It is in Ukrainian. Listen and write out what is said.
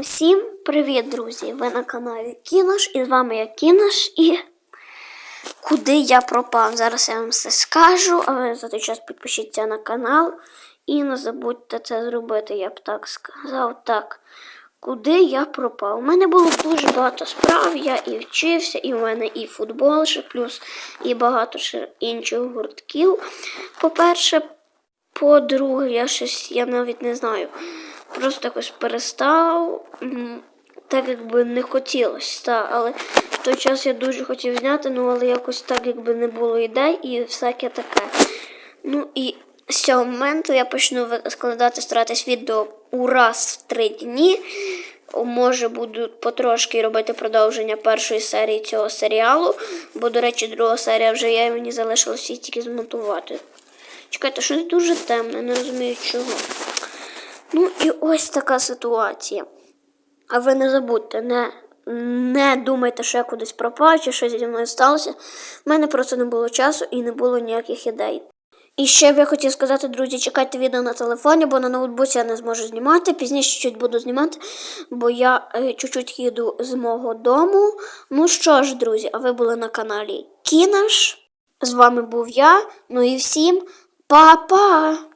Всім привіт, друзі! Ви на каналі Кінош і з вами я Кінош і куди я пропав. Зараз я вам все скажу, а ви за той час підпишіться на канал і не забудьте це зробити, я б так сказав. Так, куди я пропав? У мене було дуже багато справ, я і вчився, і в мене і футбол, ще плюс і багато ще інших гуртків. По-перше, по-друге, я щось, я навіть не знаю. Просто якось перестав, так якби не хотілося. Та, але в той час я дуже хотів зняти, ну але якось так якби не було ідей і всяке таке. Ну і з цього моменту я почну складати, старатись відео у раз в три дні. Може, буду потрошки робити продовження першої серії цього серіалу, бо, до речі, друга серія вже є, мені залишилося її тільки змонтувати. Чекайте, щось дуже темне, не розумію чого. Ну і ось така ситуація. А ви не забудьте, не, не думайте, що я кудись пропав чи щось зі мною сталося. У мене просто не було часу і не було ніяких ідей. І ще б я хотів сказати, друзі, чекайте відео на телефоні, бо на ноутбуці я не зможу знімати. Пізніше чуть буду знімати, бо я е, чуть-чуть їду з мого дому. Ну що ж, друзі, а ви були на каналі Кінаш. З вами був я. Ну і всім па-па!